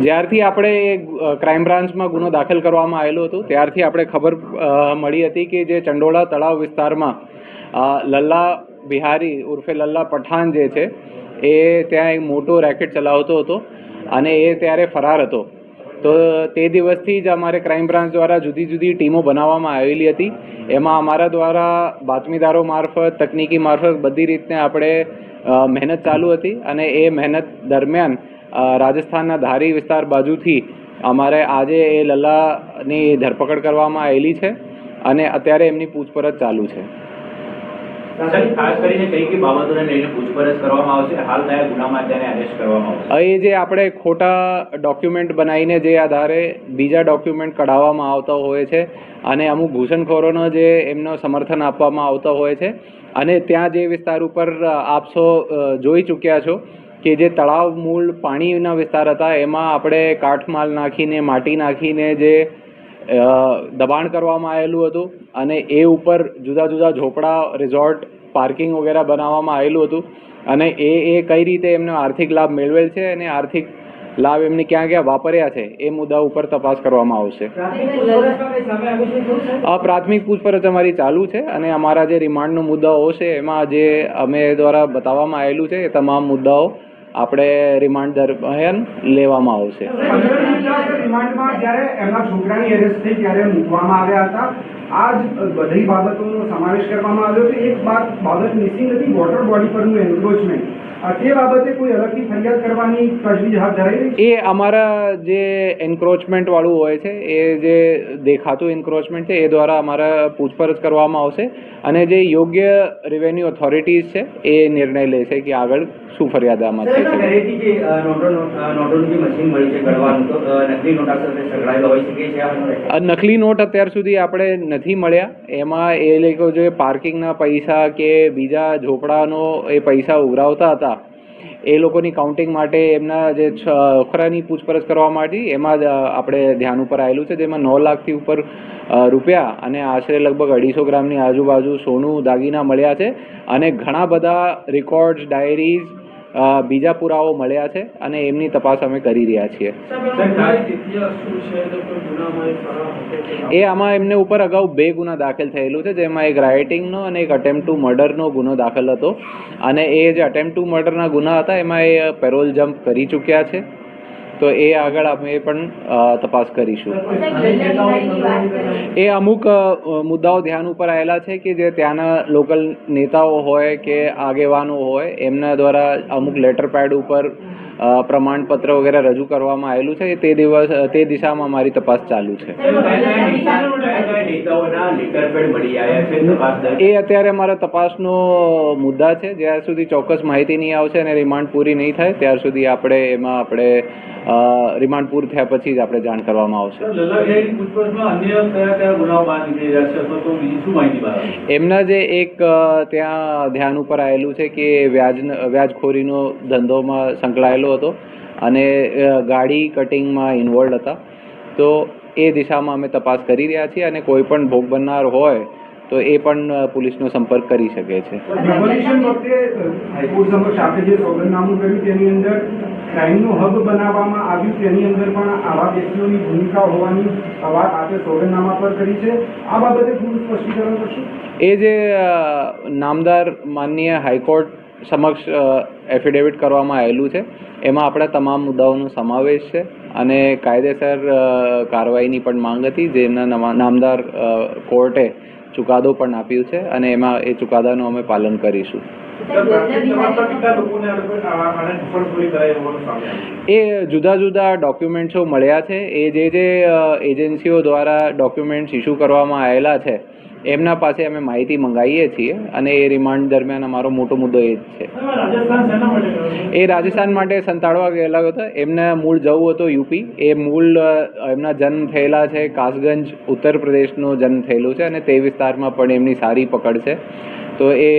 જ્યારથી આપણે ક્રાઇમ બ્રાન્ચમાં ગુનો દાખલ કરવામાં આવેલો હતો, ત્યારથી આપણે ખબર મળી હતી કે જે ચંડોળા તળાવ વિસ્તારમાં લલ્લા બિહારી ઉર્ફે લલ્લા પઠાણ જે છે, એ ત્યાં એક મોટો રેકેટ ચલાવતો હતો અને એ ત્યારે ફરાર હતો. તો તે દિવસથી જ અમારે ક્રાઇમ બ્રાન્ચ દ્વારા જુદી જુદી ટીમો બનાવવામાં આવેલી હતી. એમાં અમારા દ્વારા બાતમીદારો મારફત, તકનીકી મારફત બધી રીતને આપણે મહેનત ચાલુ હતી અને એ મહેનત દરમિયાન રાજસ્થાનના ધારી વિસ્તાર બાજુથી અમારે આજે એ લલ્લાની ધરપકડ કરવામાં આવેલી છે અને અત્યારે એમની પૂછપરછ ચાલુ છે. એ જે આપણે ખોટા ડોક્યુમેન્ટ બનાવીને જે આધારે બીજા ડોક્યુમેન્ટ કઢાવવામાં આવતા હોય છે અને અમુક ઘૂસણખોરોનો જે એમનો સમર્થન આપવામાં આવતા હોય છે અને ત્યાં જે વિસ્તાર ઉપર આપશો જોઈ ચૂક્યા છો કે જે તળાવ મૂળ પાણીના વિસ્તાર હતા, એમાં આપણે કાઠમાલ નાખીને, માટી નાખીને જે દબાણ કરવામાં આવેલું હતું અને એ ઉપર જુદા જુદા ઝોપડા રિઝોર્ટ પાર્કિંગ વગેરે બનાવવામાં આવેલું હતું અને એ એ કઈ રીતે એમનો આર્થિક લાભ મેળવેલ છે અને આર્થિક લાભ એમને ક્યાં ક્યાં વાપર્યા છે, એ મુદ્દા ઉપર તપાસ કરવામાં આવશે. આ પ્રાથમિક પૂછપરછ અમારી ચાલુ છે અને અમારા જે રિમાન્ડનો મુદ્દાઓ છે, એમાં જે અમે દ્વારા બતાવવામાં આવેલું છે, એ તમામ મુદ્દાઓ આપણે રિમાન્ડ દરમિયાન લેવામાં આવશે. આ બધી બાબતોનો સમાવેશ કરવામાં આવ્યો હતો એક બાબત મિસિંગ હતી વોટર બોડી પરનું એન્ક્રોચમેન્ટ તે બાબતે કોઈ અલગથી ફરિયાદ કરવાની તજવીજ હાથ ધરાઈ એ અમારા જે એન્ક્રોચમેન્ટ વાળું હોય છે એ જે દેખાતું એન્ક્રોચમેન્ટ છે એ દ્વારા અમારા પૂછપરછ કરવામાં આવશે અને જે યોગ્ય રેવન્યુ ઓથોરિટીઝ છે એ નિર્ણય લેશે કે આગળ શું ફરિયાદ આમાં છે. ઘરેથી જે નોટોની મશીન મળી છે ગણવાનું તો નકલી નોટા સાથે સંકળાયેલો હોઈ શકે છે નકલી નોટ અત્યાર સુધી આપણે નથી મળ્યા. એમાં એ લોકો જે પાર્કિંગના પૈસા કે બીજા ઝોપડાનો એ પૈસા ઉઘરાવતા હતા એ લોકોની કાઉન્ટિંગ માટે એમના જે છોકરાની પૂછપરછ કરવા માટે એમાં જ આપણે ધ્યાન ઉપર આવેલું છે. જેમાં નવ લાખથી ઉપર રૂપિયા અને આશરે લગભગ અઢીસો ગ્રામની આજુબાજુ સોનું દાગીના મળ્યા છે. અને ઘણા બધા રેકોર્ડ્સ ડાયરીઝ બીજા પુરાવો મળ્યા છે અને એમની તપાસ અમે કરી રહ્યા છીએ. એ આમાં એમને ઉપર અગાઉ બે ગુના દાખલ થયેલું છે, જેમાં એક રાઇટિંગનો અને એક અટેમ્પ ટુ મર્ડરનો ગુનો દાખલ હતો. અને એ જે અટેમ્પ ટુ મર્ડરના ગુના હતા, એમાં એ પેરોલ જમ્પ કરી ચૂક્યા છે. તો એ આગળ અમે પણ તપાસ કરીશું. એ અમુક મુદ્દાઓ ધ્યાન ઉપર આવેલા છે કે જે ત્યાંના લોકલ નેતાઓ હોય કે આગેવાનો હોય એમના દ્વારા અમુક લેટર પેડ ઉપર પ્રમાણપત્ર વગેરે રજૂ કરવામાં આવેલું છે તે દિવસ, તે દિશામાં મારી તપાસ ચાલુ છે? એ અત્યારે મારા તપાસનો મુદ્દા છે જ્યાર સુધી ચોક્કસ માહિતી નહીં આવશે અને રિમાન્ડ પૂરી નહીં થાય, ત્યાર સુધી આપણે એમાં આપણે રિમાન્ડ પૂરું થયા પછી જ આપણે જાણ કરવામાં આવશે? એમના જે એક ત્યાં ધ્યાન ઉપર આવેલું છે કે વ્યાજ વ્યાજખોરીનો ધંધોમાં સંકળાયેલો હતો અને ગાડી કટિંગમાં ઇન્વોલ્ડ હતા. તો એ દિશામાં અમે તપાસ કરી રહ્યા છીએ અને કોઈ પણ ભોગ બનનાર હોય તો એ પણ પોલીસનો સંપર્ક કરી શકે છે. રિવોલ્યુશન વખતે હાઈકોર્ટ સમક્ષ આપણે જે સોગંદનામું કર્યું તેની અંદર ક્રાઇમનું હબ બનાવવામાં આવ્યું તેની અંદર પણ આવા વ્યક્તિઓની ભૂમિકા હોવાની વાત આપણે સોગંદનામા પર કરી છે. આ બાબતે થોડું સ્પષ્ટીકરણ કરશું? એ જે નામદાર માનનીય હાઈકોર્ટ સમક્ષ એફિડેવિટ કરવામાં આવેલું છે. એમાં આપણા તમામ મુદ્દાઓનો સમાવેશ છે અને કાયદેસર કાર્યવાહીની પણ માંગ હતી, જેના નામદાર કોર્ટે ચુકાદો પણ આપ્યું છે અને એમાં એ ચુકાદાનું અમે પાલન કરીશું. એ જુદા જુદા ડોક્યુમેન્ટ્સો મળ્યા છે. એ જે જે એજન્સીઓ દ્વારા ડોક્યુમેન્ટ્સ ઇસ્યુ કરવામાં આવેલા છે એમના પાસે અમે માહિતી મંગાવીએ છીએ અને એ રિમાન્ડ દરમિયાન અમારો મોટો મુદ્દો એ જ છે. એ રાજસ્થાન માટે સંતાડવા ગયેલા હતા. એમને મૂળ જવું હતું યુપી. એ મૂળ એમના જન્મ થયેલા છે કાસગંજ ઉત્તર પ્રદેશનો જન્મ થયેલું છે અને તે વિસ્તારમાં પણ એમની સારી પકડ છે. તો એ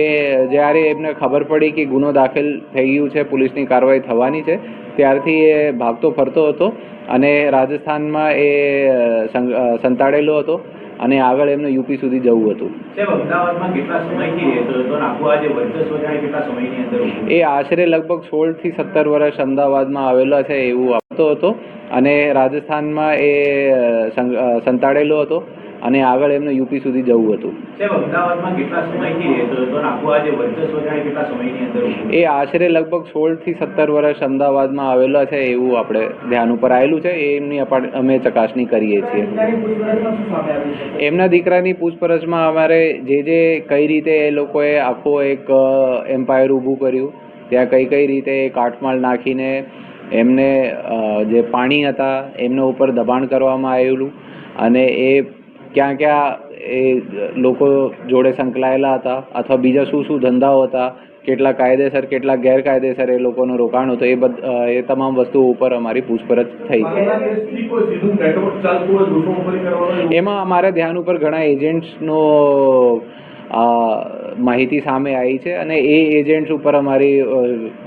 જ્યારે એમને ખબર પડી કે ગુનો દાખલ થઈ ગયું છે પોલીસની કાર્યવાહી થવાની છે ત્યારથી એ ભાગતો ફરતો હતો અને રાજસ્થાનમાં એ સંતાડેલો હતો. અને આગળ એમને યુપી સુધી જવું હતું. એ આશરે લગભગ સોળથી સત્તર વર્ષ અમદાવાદમાં આવેલો છે એવું આપતો હતો. અને રાજસ્થાનમાં એ સંતાડેલો હતો. અને આગળ એમને યુપી સુધી જવું હતું. એ આશરે લગભગ સોળથી સત્તર વર્ષ અમદાવાદમાં આવેલા છે એવું આપણે ધ્યાન ઉપર આવેલું છે. એ એમની અમે ચકાસણી કરીએ છીએ. એમના દીકરાની પૂછપરછમાં અમારે જે જે કઈ રીતે એ લોકોએ આખો એક એમ્પાયર ઊભું કર્યું ત્યાં કઈ કઈ રીતે કાટમાળ નાખીને એમને જે પાણી હતા એમના ઉપર દબાણ કરવામાં આવેલું અને એ ક્યાં ક્યાં એ લોકો જોડે સંકળાયેલા હતા અથવા બીજા શું શું ધંધાઓ હતા કેટલા કાયદેસર કેટલા ગેરકાયદેસર એ લોકોનું રોકાણ હતું એ બધ એ તમામ વસ્તુઓ ઉપર અમારી પૂછપરછ થઈ. છે એમાં અમારા ધ્યાન ઉપર ઘણા એજન્ટ્સનો માહિતી સામે આવી છે અને એ એજન્ટ્સ ઉપર અમારી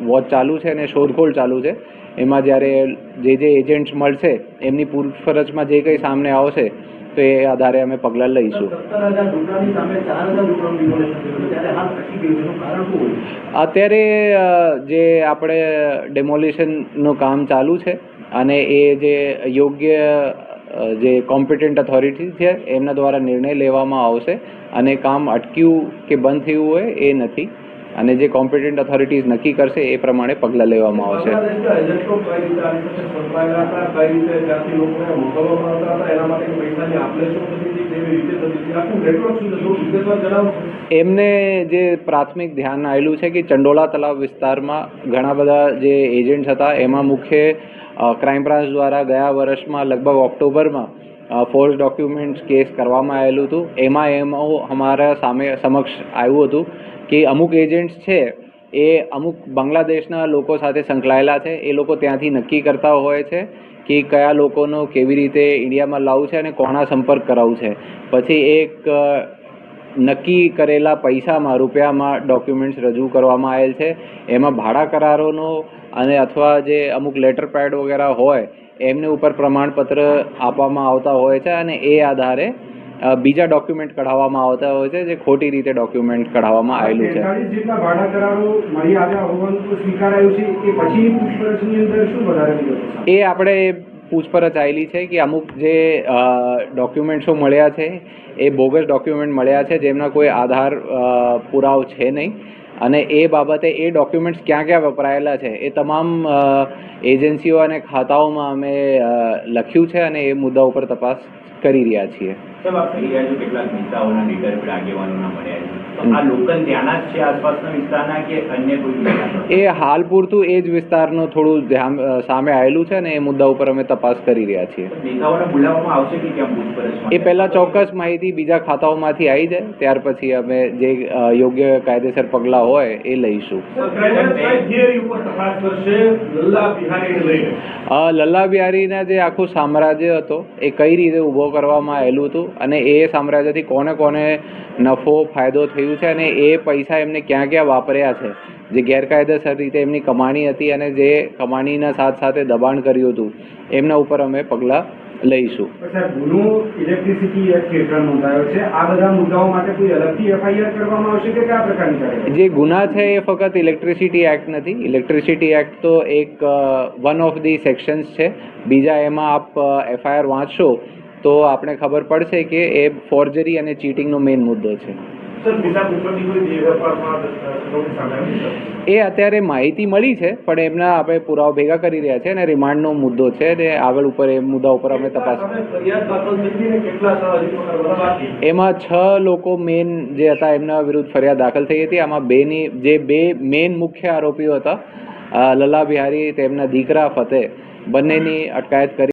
વોચ ચાલુ છે અને શોધખોળ ચાલુ છે. એમાં જ્યારે જે જે એજન્ટ્સ મળશે એમની પૂછપરછમાં જે કંઈ સામને આવશે તો એ આધારે અમે પગલાં લઈશું? અત્યારે જે આપણે ડેમોલિશનનું કામ ચાલુ છે અને એ જે યોગ્ય જે કોમ્પિટન્ટ ઓથોરિટી છે, એમના દ્વારા નિર્ણય લેવામાં આવશે અને કામ અટક્યું કે બંધ થયું હોય એ નથી અને જે કોમ્પિટન્ટ ઓથોરિટીઝ નક્કી કરશે એ પ્રમાણે પગલાં લેવામાં આવશે. એજન્ટો એમને જે પ્રાથમિક ધ્યાન આવેલું છે કે ચંડોળા તલાવ વિસ્તારમાં ઘણા બધા જે એજન્ટ્સ હતા એમાં મુખ્ય ક્રાઇમ બ્રાન્ચ દ્વારા ગયા વર્ષમાં લગભગ ઓક્ટોબરમાં ફોર્સ ડોક્યુમેન્ટ્સ કેસ કરવામાં આવેલું હતું. એમાં એમાં અમારા સામે સમક્ષ આવ્યું હતું કે અમુક એજન્ટ્સ છે, એ અમુક બાંગ્લાદેશના લોકો સાથે સંકળાયેલા છે. એ લોકો ત્યાંથી નક્કી કરતા હોય છે કે કયા લોકોનો કેવી રીતે ઇન્ડિયામાં લાવવું છે અને કોના સંપર્ક કરાવવું છે. પછી એક નક્કી કરેલા પૈસામાં, રૂપિયામાં ડોક્યુમેન્ટ્સ રજૂ કરવામાં આવેલ છે. એમાં ભાડા કરારોનો અને અથવા જે અમુક લેટર પેડ વગેરે હોય એમને ઉપર પ્રમાણપત્ર આપવામાં આવતા હોય છે અને એ આધારે બીજા ડોક્યુમેન્ટ કઢાવવામાં આવતા હોય છે જે ખોટી રીતે ડોક્યુમેન્ટ કઢાવવામાં આવેલું છે. એ આપણે પૂછપરછ આવેલી છે કે અમુક જે ડોક્યુમેન્ટ્સો મળ્યા છે એ બોગસ ડોક્યુમેન્ટ મળ્યા છે જેમના કોઈ આધાર પુરાવો છે નહીં. અને એ બાબતે એ ડોક્યુમેન્ટ્સ ક્યાં ક્યાં વપરાયેલા છે, એ તમામ એજન્સીઓ અને ખાતાઓમાં અમે લખ્યું છે અને એ મુદ્દા ઉપર તપાસ કરી રહ્યા છીએ. સાહેબ આપ કહી રહ્યા છો કેટલાક નેતાઓના લીડર આગેવાનોના મળ્યા છે. તો આ લોકલ ત્યાંના જ છે આસપાસના વિસ્તારના કે અન્ય કોઈ વિસ્તારના? એ હાલ પૂરતું એ જ વિસ્તારનું થોડું ધ્યાન સામે આવેલું છે અને એ મુદ્દા ઉપર અમે તપાસ કરી રહ્યા છીએ. નેતાઓને બોલાવવામાં આવશે કે કેમ પૂછપરછ એ પહેલાં ચોક્કસ માહિતી બીજા ખાતાઓમાંથી આવી જાય ત્યાર પછી અમે જે યોગ્ય કાયદેસર પગલાં હોય એ લઈશું. લલ્લા બિહારીના જે આખું સામ્રાજ્ય હતો એ કઈ રીતે ઊભો કરવામાં આવેલું હતું અને એ સામ્રાજ્યથી કોને કોને નફો ફાયદો થયું છે અને એ પૈસા એમને ક્યાં ક્યાં વાપર્યા છે. જે ગેરકાયદેસર રીતે એમની કમાણી હતી અને જે કમાણીના સાથ સાથે દબાણ કર્યું હતું એમના ઉપર અમે પગલાં લઈશું. જે ગુના છે એ ફક્ત ઇલેક્ટ્રિસિટી એક્ટ નથી. ઇલેક્ટ્રિસિટી એક્ટ તો એક વન ઓફ ધી સેક્શન્સ છે. બીજા એમાં આપ એફઆઈઆર વાંચશો તો આપણે ખબર પડશે કે એ ફોર્જરી અને ચીટિંગનો મેઇન મુદ્દો છે. એ અત્યારે માહિતી મળી છે પણ એમના આપણે પુરાવા ભેગા કરી રહ્યા છે અને રિમાન્ડનો મુદ્દો છે ને આગળ ઉપર એ મુદ્દા ઉપર અમે તપાસ એમાં છ લોકો મેઇન જે હતા એમના વિરુદ્ધ ફરિયાદ દાખલ થઈ હતી. આમાં બેની જે બે મેન મુખ્ય આરોપીઓ હતા લલા બિહારી તેમના દીકરા ફતેહ બંનેની અટકાયત કરી